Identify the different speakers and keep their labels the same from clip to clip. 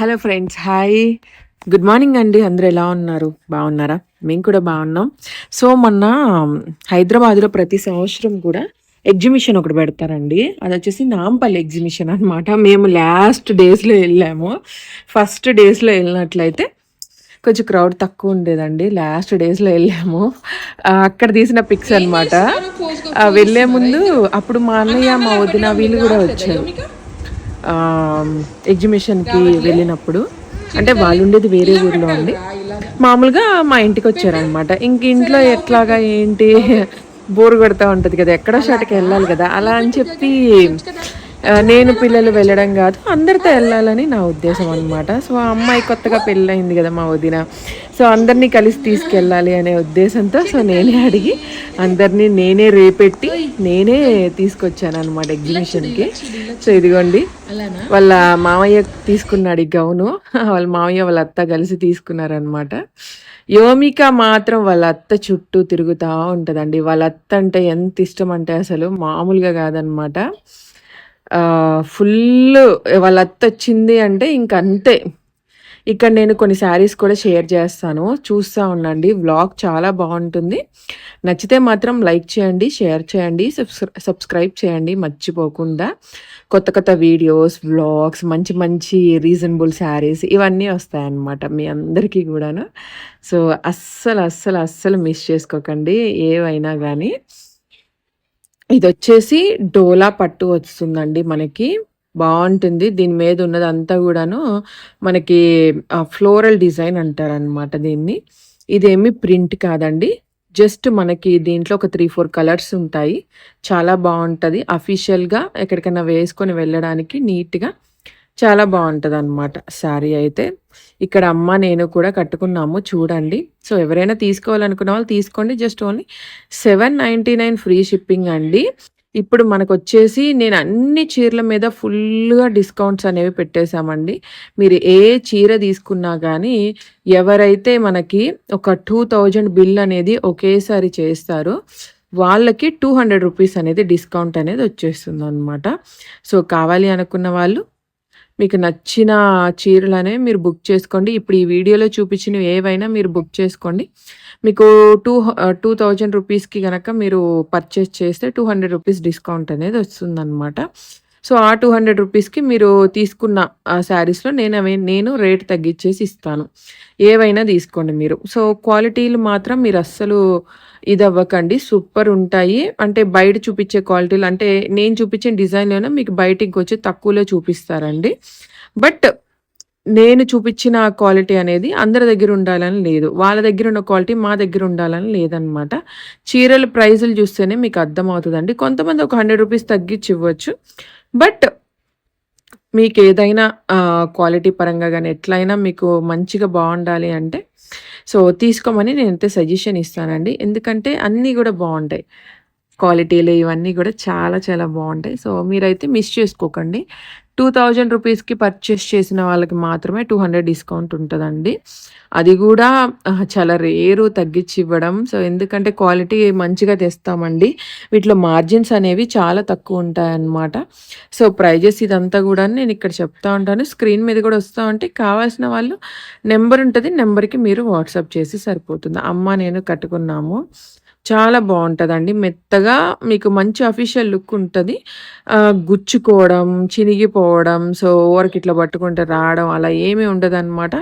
Speaker 1: Hello friends hi good morning అండి. అందరూ ఎలా ఉన్నారు? బాగున్నారా? మేము కూడా బాగున్నాం. సో మొన్న హైదరాబాద్లో ప్రతి సంవత్సరం కూడా ఎగ్జిబిషన్ ఒకటి పెడతారండి. అది వచ్చేసి నాంపల్లి ఎగ్జిబిషన్ అనమాట మేము లాస్ట్ డేస్లో వెళ్ళాము. ఫస్ట్ డేస్లో వెళ్ళినట్లయితే కొంచెం క్రౌడ్ తక్కువ ఉండేదండి. లాస్ట్ డేస్లో వెళ్ళాము. అక్కడ తీసిన పిక్స్ అనమాట వెళ్ళే ముందు అప్పుడు మా అన్నయ్య మా వదిన వీళ్ళు కూడా వచ్చారు. ఎగ్జిబిషన్కి వెళ్ళినప్పుడు. అంటే వాళ్ళు ఉండేది వేరే ఊర్లో అండి మామూలుగా మా ఇంటికి వచ్చారనమాట ఇంక ఇంట్లో ఎట్లాగా ఏంటి? బోర్ కొడతా ఉంటుంది కదా ఎక్కడో షాట్కి వెళ్ళాలి కదా అలా అని చెప్పి నేను పిల్లలు వెళ్ళడం కాదు అందరితో వెళ్ళాలని నా ఉద్దేశం అనమాట సో ఆ అమ్మాయి కొత్తగా పెళ్ళయింది కదా మా వదిన. సో అందరినీ కలిసి తీసుకెళ్ళాలి అనే ఉద్దేశంతో సో నేనే అడిగి అందరినీ నేనే రేపెట్టి నేనే తీసుకొచ్చాను అనమాట ఎగ్జిబిషన్కి. సో ఇదిగోండి వాళ్ళ మామయ్య తీసుకున్నాడు ఈ గౌను. వాళ్ళ మామయ్య వాళ్ళ అత్త కలిసి తీసుకున్నారనమాట యోమిక మాత్రం వాళ్ళ అత్త చుట్టూ తిరుగుతూ ఉంటుందండి. వాళ్ళ అత్త అంటే ఎంత ఇష్టం అంటే అసలు మామూలుగా కాదనమాట ఫుల్ వాళ్ళ అత్త వచ్చింది అంటే ఇంక అంతే. ఇక్కడ నేను కొన్ని శారీస్ కూడా షేర్ చేస్తాను. చూస్తూ ఉండండి. వ్లాగ్ చాలా బాగుంటుంది. నచ్చితే మాత్రం లైక్ చేయండి షేర్ చేయండి సబ్స్క్రైబ్ చేయండి. మర్చిపోకుండా కొత్త కొత్త వీడియోస్ వ్లాగ్స్ మంచి మంచి రీజనబుల్ శారీస్ ఇవన్నీ వస్తాయన్నమాట మీ అందరికీ కూడాను. సో అస్సలు అస్సలు అస్సలు మిస్ చేసుకోకండి. ఏవైనా కానీ ఇది వచ్చేసి డోలా పట్టు వస్తుందండి మనకి. బాగుంటుంది దీని మీద ఉన్నదంతా కూడాను మనకి ఫ్లోరల్ డిజైన్ అంటారనమాట దీన్ని. ఇదేమి ప్రింట్ కాదండి. జస్ట్ మనకి దీంట్లో ఒక త్రీ ఫోర్ కలర్స్ ఉంటాయి. చాలా బాగుంటుంది అఫీషియల్గా ఎక్కడికైనా వేసుకొని వెళ్ళడానికి నీట్గా చాలా బాగుంటుంది అనమాట శారీ అయితే. ఇక్కడ అమ్మ నేను కూడా కట్టుకున్నాము చూడండి. సో ఎవరైనా తీసుకోవాలనుకున్న వాళ్ళు తీసుకోండి. Just only seven ninety nine free shipping అండి. ఇప్పుడు మనకు వచ్చేసి నేను అన్ని చీరల మీద ఫుల్గా డిస్కౌంట్స్ అనేవి పెట్టేశామండి. మీరు ఏ చీర తీసుకున్నా కానీ ఎవరైతే మనకి ఒక టూ థౌజండ్ బిల్ అనేది ఒకేసారి చేస్తారో వాళ్ళకి టూ హండ్రెడ్ రూపీస్ అనేది డిస్కౌంట్ అనేది వచ్చేస్తుంది అనమాట సో కావాలి అనుకున్న వాళ్ళు మీకు నచ్చిన చీరలనే మీరు బుక్ చేసుకోండి. ఇప్పుడు ఈ వీడియోలో చూపించినవి ఏవైనా మీరు బుక్ చేసుకోండి. మీకు టూ టూ థౌజండ్ రూపీస్కి కనుక మీరు పర్చేస్ చేస్తే టూ హండ్రెడ్ రూపీస్ డిస్కౌంట్ అనేది వస్తుందన్నమాట. సో ఆ టూ హండ్రెడ్ రూపీస్కి మీరు తీసుకున్న ఆ శారీస్లో నేను అవి నేను రేట్ తగ్గించేసి ఇస్తాను. ఏవైనా తీసుకోండి మీరు. సో క్వాలిటీలు మాత్రం మీరు అస్సలు ఇది అవ్వకండి సూపర్ ఉంటాయి. అంటే బయట చూపించే క్వాలిటీలు అంటే నేను చూపించే డిజైన్లోనే మీకు బయటికి వచ్చి తక్కువలో చూపిస్తారండి. బట్ నేను చూపించిన క్వాలిటీ అనేది అందరి దగ్గర ఉండాలని లేదు. వాళ్ళ దగ్గర ఉన్న క్వాలిటీ మా దగ్గర ఉండాలని లేదనమాట. చీరల ప్రైజులు చూస్తేనే మీకు అర్థమవుతుందండి. కొంతమంది ఒక హండ్రెడ్ రూపీస్ తగ్గించి ఇవ్వచ్చు. బట్ మీకు ఏదైనా క్వాలిటీ పరంగా కానీ ఎట్లయినా మీకు మంచిగా బాగుండాలి అంటే సో తీసుకోమని నేనైతే సజెషన్ ఇస్తానండి. ఎందుకంటే అన్నీ కూడా బాగుంటాయి. క్వాలిటీలు ఇవన్నీ కూడా చాలా చాలా బాగుంటాయి. సో మీరైతే మిస్ చేసుకోకండి. టూ థౌజండ్ రూపీస్కి పర్చేస్ చేసిన వాళ్ళకి మాత్రమే టూ హండ్రెడ్ డిస్కౌంట్ ఉంటుందండి. అది కూడా చాలా రేరు తగ్గించి ఇవ్వడం. సో ఎందుకంటే క్వాలిటీ మంచిగా తెస్తామండి. వీటిలో మార్జిన్స్ అనేవి చాలా తక్కువ ఉంటాయన్నమాట. సో ప్రైజెస్ ఇదంతా కూడా నేను ఇక్కడ చెప్తా ఉంటాను. స్క్రీన్ మీద కూడా వస్తూ ఉంటే కావాల్సిన వాళ్ళు నెంబర్ ఉంటుంది నెంబర్కి మీరు వాట్సాప్ చేసి సరిపోతుంది. అమ్మ నేను కట్టుకున్నాము. చాలా బాగుంటుందండి. మెత్తగా మీకు మంచి అఫీషియల్ లుక్ ఉంటుంది. గుచ్చుకోవడం చినిగిపోవడం సో ఓవర్కి ఇట్లా పట్టుకుంటే రావడం అలా ఏమీ ఉండదన్నమాట.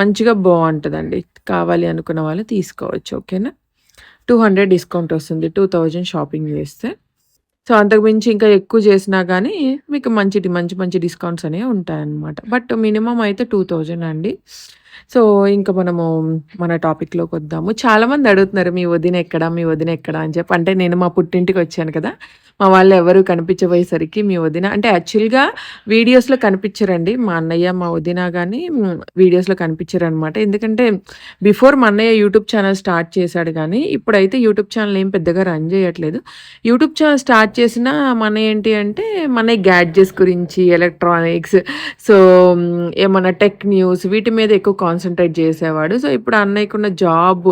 Speaker 1: మంచిగా బాగుంటుందండి. కావాలి అనుకున్న వాళ్ళు తీసుకోవచ్చు ఓకేనా? టూ హండ్రెడ్ డిస్కౌంట్ వస్తుంది. టూ థౌజండ్ షాపింగ్ చేస్తే. సో అంతకు మించి ఇంకా ఎక్కువ చేసినా కానీ మీకు మంచి మంచి మంచి డిస్కౌంట్స్ అనేవి ఉంటాయన్నమాట. బట్ మినిమం అయితే టూ థౌజండ్ అండి. సో ఇంకా మనము మన టాపిక్లోకి వద్దాము. చాలామంది అడుగుతున్నారు మీ వదిన ఎక్కడ? మీ వదిన ఎక్కడ? అని చెప్పి. అంటే నేను మా పుట్టింటికి వచ్చాను కదా. మా వాళ్ళు ఎవరు కనిపించబోయేసరికి మీ వదిన. అంటే యాక్చువల్గా వీడియోస్లో కనిపించరండి. మా అన్నయ్య మా వదిన కానీ వీడియోస్లో కనిపించరు అనమాట ఎందుకంటే బిఫోర్ మా అన్నయ్య యూట్యూబ్ ఛానల్ స్టార్ట్ చేశాడు కానీ ఇప్పుడైతే యూట్యూబ్ ఛానల్ ఏం పెద్దగా రన్ చేయట్లేదు. యూట్యూబ్ ఛానల్ స్టార్ట్ చేసిన మన ఏంటి అంటే మన గ్యాడ్జెట్స్ గురించి ఎలక్ట్రానిక్స్ సో ఏమన్నా టెక్ న్యూస్ వీటి మీద ఎక్కువ కాన్సన్ట్రేట్ చేసేవాడు. సో ఇప్పుడు అన్నయ్యకున్న జాబ్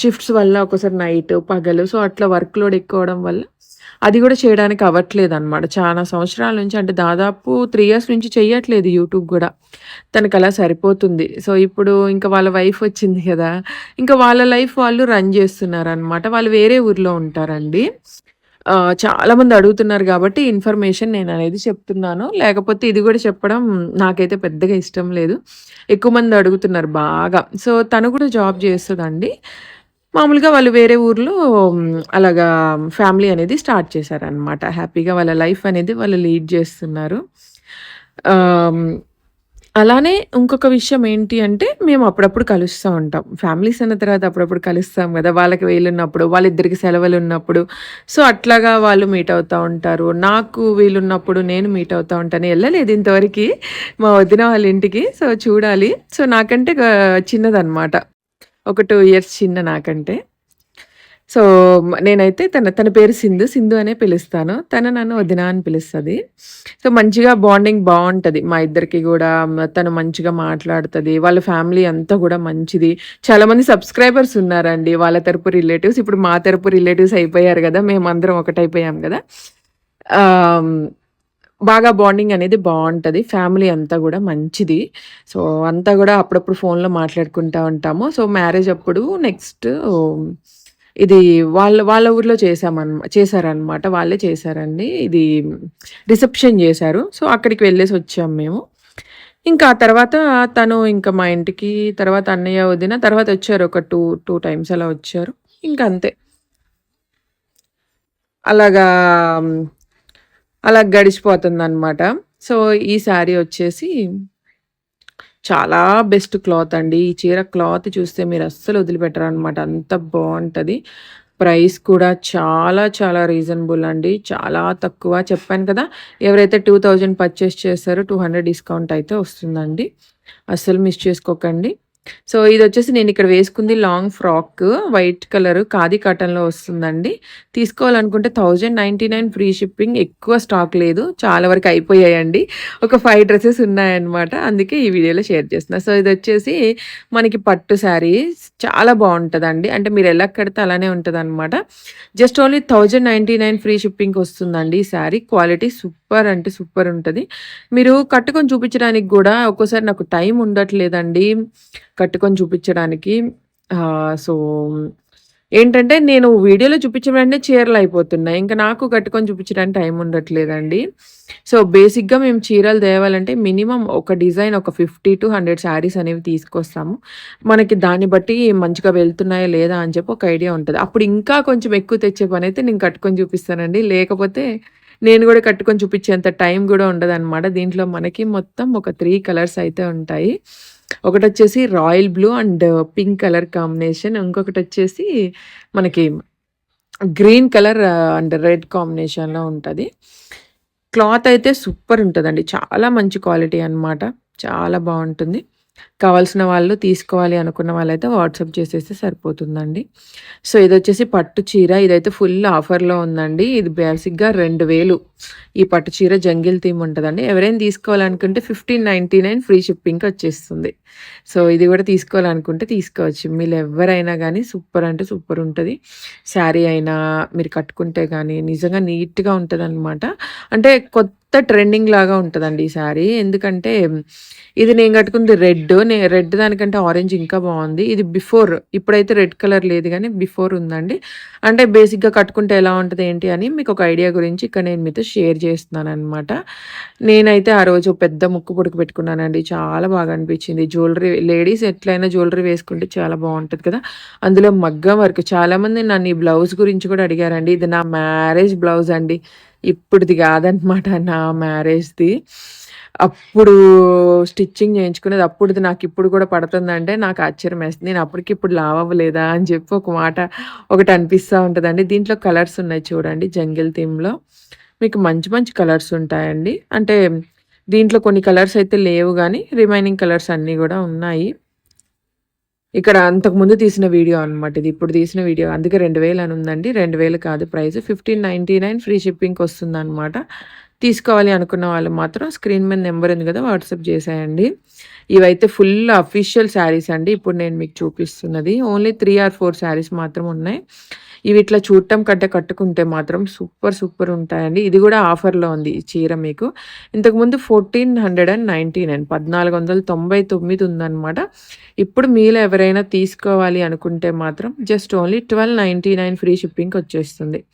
Speaker 1: షిఫ్ట్స్ వల్ల ఒకసారి నైట్ పగలు సో అట్లా వర్క్ లోడ్ ఎక్కువడం వల్ల అది కూడా చేయడానికి అవ్వట్లేదు అనమాట చాలా సంవత్సరాల నుంచి అంటే దాదాపు త్రీ ఇయర్స్ నుంచి చేయట్లేదు యూట్యూబ్ కూడా. తనకు అలా సరిపోతుంది. సో ఇప్పుడు ఇంకా వాళ్ళ వైఫ్ వచ్చింది కదా ఇంకా వాళ్ళ లైఫ్ వాళ్ళు రన్ చేస్తున్నారు అనమాట వాళ్ళు వేరే ఊర్లో ఉంటారండి. చాలామంది అడుగుతున్నారు కాబట్టి ఇన్ఫర్మేషన్ నేను అనేది చెప్తున్నాను. లేకపోతే ఇది కూడా చెప్పడం నాకైతే పెద్దగా ఇష్టం లేదు. ఎక్కువ మంది అడుగుతున్నారు బాగా. సో తను కూడా జాబ్ చేస్తుందండి. మామూలుగా వాళ్ళు వేరే ఊర్లో అలాగా ఫ్యామిలీ అనేది స్టార్ట్ చేశారనమాట హ్యాపీగా వాళ్ళ లైఫ్ అనేది వాళ్ళు లీడ్ చేస్తున్నారు. అలానే ఇంకొక విషయం ఏంటి అంటే మేము అప్పుడప్పుడు కలుస్తూ ఉంటాం. ఫ్యామిలీస్ అన్న తర్వాత అప్పుడప్పుడు కలుస్తాం కదా వాళ్ళకి వీలున్నప్పుడు వాళ్ళిద్దరికి సెలవులు ఉన్నప్పుడు. సో అట్లాగా వాళ్ళు మీట్ అవుతూ ఉంటారు. నాకు వీలున్నప్పుడు నేను మీట్ అవుతూ ఉంటాను. వెళ్ళలేదు ఇంతవరకు మా వదిన వాళ్ళ ఇంటికి. సో చూడాలి. సో నాకంటే చిన్నదనమాట ఒక టూ ఇయర్స్ చిన్న నాకంటే. సో నేనైతే తన తన పేరు సింధు సింధు అనే పిలుస్తాను. తను నన్ను వదిన అని పిలుస్తుంది. సో మంచిగా బాండింగ్ బాగుంటుంది మా ఇద్దరికి కూడా తను మంచిగా మాట్లాడుతుంది. వాళ్ళ ఫ్యామిలీ అంతా కూడా మంచిది. చాలామంది సబ్స్క్రైబర్స్ ఉన్నారండి. వాళ్ళ తరపు రిలేటివ్స్. ఇప్పుడు మా తరపు రిలేటివ్స్ అయిపోయారు కదా. మేమందరం ఒకటైపోయాం కదా. బాగా బాండింగ్ అనేది బాగుంటుంది ఫ్యామిలీ అంతా కూడా మంచిది. సో అంతా కూడా అప్పుడప్పుడు ఫోన్లో మాట్లాడుకుంటూ ఉంటాము. సో మ్యారేజ్ అప్పుడు నెక్స్ట్ ఇది వాళ్ళ వాళ్ళ ఊర్లో చేసామన్ చేశారనమాట వాళ్ళే చేశారండి. ఇది రిసెప్షన్ చేశారు. సో అక్కడికి వెళ్ళేసి వచ్చాము మేము. ఇంకా తర్వాత తను ఇంకా మా ఇంటికి తర్వాత అన్నయ్య వదిన తర్వాత వచ్చారు ఒక టూ టూ టైమ్స్ అలా వచ్చారు. ఇంకా అంతే. అలాగా అలా గడిచిపోతుందనమాట. సో, ఈ శారీ వచ్చేసి చాలా బెస్ట్ క్లాత్ అండి. ఈ చీర క్లాత్ చూస్తే మీరు అస్సలు వదిలిపెట్టరనమాట. అంత బాగుంటుంది ప్రైస్ కూడా చాలా చాలా రీజనబుల్ అండి. చాలా తక్కువ చెప్పాను కదా! ఎవరైతే టూ థౌజండ్ పర్చేస్ చేస్తారో హండ్రెడ్ డిస్కౌంట్ అయితే వస్తుందండి. అస్సలు మిస్ చేసుకోకండి. సో ఇది వచ్చేసి నేను ఇక్కడ వేసుకుంది long frock white colour khadi కాటన్లో వస్తుందండి. తీసుకోవాలనుకుంటే thousand ninety nine free shipping ఎక్కువ స్టాక్ లేదు. చాలా వరకు అయిపోయాయండి. ఒక ఫైవ్ డ్రెస్సెస్ ఉన్నాయన్నమాట. అందుకే ఈ వీడియోలో షేర్ చేస్తున్నా. సో ఇది వచ్చేసి మనకి పట్టు శారీ చాలా బాగుంటుందండి. అంటే మీరు ఎలా కడితే అలానే ఉంటుంది just only thousand ninety nine free shipping వస్తుందండి ఈ శారీ. క్వాలిటీ సూపర్ సూపర్ అంటే సూపర్ ఉంటుంది. మీరు కట్టుకొని చూపించడానికి కూడా ఒక్కోసారి నాకు టైం ఉండట్లేదండి కట్టుకొని చూపించడానికి. సో ఏంటంటే నేను వీడియోలో చూపించిన వెంటనే చీరలు అయిపోతున్నాయి. ఇంకా నాకు కట్టుకొని చూపించడానికి టైం ఉండట్లేదండి. సో బేసిక్గా మేము చీరలు తేవాలంటే మినిమం ఒక డిజైన్ ఒక ఫిఫ్టీ టు హండ్రెడ్ శారీస్ అనేవి తీసుకొస్తాము. మనకి దాన్ని బట్టి మంచిగా వెళ్తున్నాయా లేదా అని చెప్పి ఒక ఐడియా ఉంటుంది. అప్పుడు ఇంకా కొంచెం ఎక్కువ తెచ్చే పని అయితే నేను కట్టుకొని చూపిస్తానండి. లేకపోతే నేను కూడా కట్టుకొని చూపించేంత టైం కూడా ఉండదు దీంట్లో మనకి మొత్తం ఒక త్రీ కలర్స్ అయితే ఉంటాయి. ఒకటి వచ్చేసి royal blue and pink colour combination. ఇంకొకటి వచ్చేసి మనకి గ్రీన్ కలర్ అండ్ రెడ్ కాంబినేషన్లో ఉంటుంది. క్లాత్ అయితే సూపర్ ఉంటుందండి. చాలా మంచి క్వాలిటీ అనమాట చాలా బాగుంటుంది. కావాల్సిన వాళ్ళు తీసుకోవాలి అనుకున్న వాళ్ళైతే వాట్సాప్ చేసేస్తే సరిపోతుందండి. సో ఇది వచ్చేసి పట్టు చీర. ఇదైతే ఫుల్ ఆఫర్లో ఉందండి. ఇది బేసిక్గా రెండు వేలు. ఈ పట్టు చీర జంగిల్ థీమ్ ఉంటుందండి. ఎవరైనా తీసుకోవాలనుకుంటే ఫిఫ్టీన్ నైంటీ నైన్ ఫ్రీ షిప్పింగ్కి వచ్చేస్తుంది. సో ఇది కూడా తీసుకోవాలనుకుంటే తీసుకోవచ్చు. మీరు ఎవరైనా కానీ సూపర్ అంటే సూపర్ ఉంటుంది. శారీ అయినా మీరు కట్టుకుంటే కానీ నిజంగా నీట్గా ఉంటుంది అనమాట అంటే కొత్త ట్రెండింగ్ లాగా ఉంటుందండి ఈ శారీ ఎందుకంటే ఇది నేను కట్టుకుంది రెడ్ నే రెడ్ దానికంటే ఆరెంజ్ ఇంకా బాగుంది. ఇది బిఫోర్ ఇప్పుడైతే రెడ్ కలర్ లేదు కానీ బిఫోర్ ఉందండి. అంటే బేసిక్గా కట్టుకుంటే ఎలా ఉంటుంది ఏంటి అని మీకు ఒక ఐడియా గురించి ఇక్కడ నేను మీతో షేర్ చేస్తున్నాను అనమాట నేనైతే ఆ రోజు పెద్ద ముక్కు పొడుకు పెట్టుకున్నానండి. చాలా బాగా అనిపించింది. జ్యువెలరీ లేడీస్ ఎట్లయినా జ్యువెలరీ వేసుకుంటే చాలా బాగుంటుంది కదా. అందులో మగ్గం వరకు. చాలామంది నన్ను ఈ బ్లౌజ్ గురించి కూడా అడిగారండి. ఇది నా మ్యారేజ్ బ్లౌజ్ అండి. ఇప్పుడుది కాదనమాట నా మ్యారేజ్ది. అప్పుడు స్టిచ్చింగ్ చేయించుకునేది అప్పుడుది నాకు ఇప్పుడు కూడా పడుతుందంటే నాకు ఆశ్చర్యం వేస్తుంది. నేను అప్పటికి ఇప్పుడు లావ్ అవ్వలేదా అని చెప్పి ఒక మాట ఒకటి అనిపిస్తూ ఉంటుందండి. దీంట్లో కలర్స్ ఉన్నాయి చూడండి జంగిల్ థీమ్లో. మీకు మంచి మంచి కలర్స్ ఉంటాయండి. అంటే దీంట్లో కొన్ని కలర్స్ అయితే లేవు కానీ రిమైనింగ్ కలర్స్ అన్నీ కూడా ఉన్నాయి. ఇక్కడ అంతకుముందు తీసిన వీడియో అనమాట ఇది. ఇప్పుడు తీసిన వీడియో అందుకే రెండు వేలు అని ఉందండి. రెండు వేలు కాదు price. Fifteen ninety nine free షిప్పింగ్కి వస్తుంది అనమాట తీసుకోవాలి అనుకున్న వాళ్ళు మాత్రం స్క్రీన్ మీద నెంబర్ ఉంది కదా వాట్సాప్ చేసేయండి. ఇవైతే ఫుల్ అఫీషియల్ శారీస్ అండి. ఇప్పుడు నేను మీకు చూపిస్తున్నది. Only three or four saris మాత్రం ఉన్నాయి. ఇవి ఇట్లా చూడటం కంటే కట్టుకుంటే మాత్రం సూపర్ సూపర్ ఉంటాయండి. ఇది కూడా ఆఫర్లో ఉంది ఈ చీర మీకు. ఇంతకుముందు fourteen hundred and ninety nine పద్నాలుగు వందల తొంభై తొమ్మిది ఉందన్నమాట. ఇప్పుడు మీలో ఎవరైనా తీసుకోవాలి అనుకుంటే మాత్రం just only twelve ninety nine free షిప్పింగ్కి వచ్చేస్తుంది.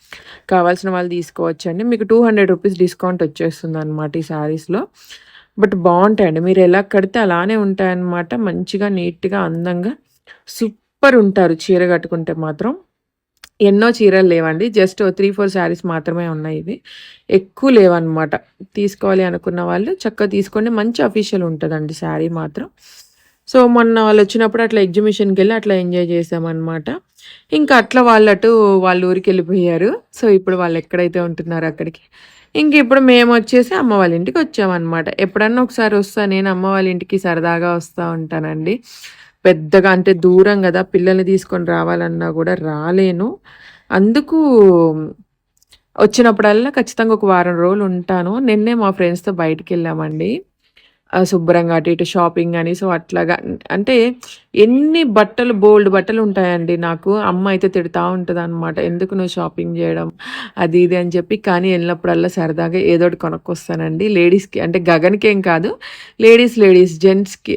Speaker 1: కావాల్సిన వాళ్ళు తీసుకోవచ్చండి. మీకు టూ హండ్రెడ్ రూపీస్ డిస్కౌంట్ వచ్చేస్తుంది అనమాట ఈ శారీస్లో. బట్ బాగుంటాయండి. మీరు ఎలా కడితే అలానే ఉంటాయన్నమాట. మంచిగా నీట్గా అందంగా సూపర్ ఉంటారు చీర కట్టుకుంటే మాత్రం. ఎన్నో చీరలు లేవండి. జస్ట్ త్రీ ఫోర్ శారీస్ మాత్రమే ఉన్నాయి ఇవి. ఎక్కువ లేవన్నమాట. తీసుకోవాలి అనుకున్న వాళ్ళు చక్కగా తీసుకోండి. మంచి అఫీషియల్ ఉంటుందండి శారీ మాత్రం. సో మొన్న వాళ్ళు వచ్చినప్పుడు అట్లా ఎగ్జిబిషన్కి వెళ్ళి అట్లా ఎంజాయ్ చేసామన్నమాట. ఇంకా అట్లా వాళ్ళు అటు వాళ్ళ ఊరికి వెళ్ళిపోయారు. సో ఇప్పుడు వాళ్ళు ఎక్కడైతే ఉంటున్నారో అక్కడికి. ఇంక ఇప్పుడు మేము వచ్చేసి అమ్మ వాళ్ళ ఇంటికి వచ్చామన్నమాట. ఎప్పుడన్నా ఒకసారి వస్తా నేను అమ్మ వాళ్ళ ఇంటికి సరదాగా వస్తూ ఉంటానండి. పెద్దగా అంటే దూరం కదా పిల్లల్ని తీసుకొని రావాలన్నా కూడా రాలేను. అందుకు వచ్చినప్పుడల్లా ఖచ్చితంగా ఒక వారం రోజులు ఉంటాను. నిన్నే మా ఫ్రెండ్స్తో బయటికి వెళ్ళామండి. శుభ్రంగా అటు ఇటు షాపింగ్ అని. సో, అట్లాగా అంటే ఎన్ని బట్టలు బోల్డ్ బట్టలు ఉంటాయండి నాకు. అమ్మ అయితే తిడతా ఉంటదనమాట. "ఎందుకు నువ్వు షాపింగ్ చేయడం అది ఇది అని చెప్పి. కానీ వెళ్ళినప్పుడల్లా సరదాగా ఏదోకటి కొనుక్కొస్తానండి. లేడీస్‌కి అంటే గగన్‌కేం కాదు. లేడీస్, లేడీస్ జెంట్స్‌కి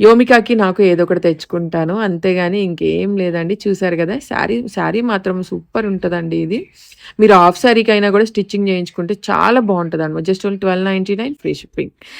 Speaker 1: యోమికాకి నాకు ఏదో ఒకటి తెచ్చుకుంటాను. అంతేగాని ఇంకేం లేదండి. చూసారు కదా శారీ శారీ మాత్రం సూపర్ ఉంటుందండి ఇది. మీరు హాఫ్ అయినా కూడా స్టిచ్చింగ్ చేయించుకుంటే చాలా బాగుంటుంది అనమాట just only 1299 free shipping.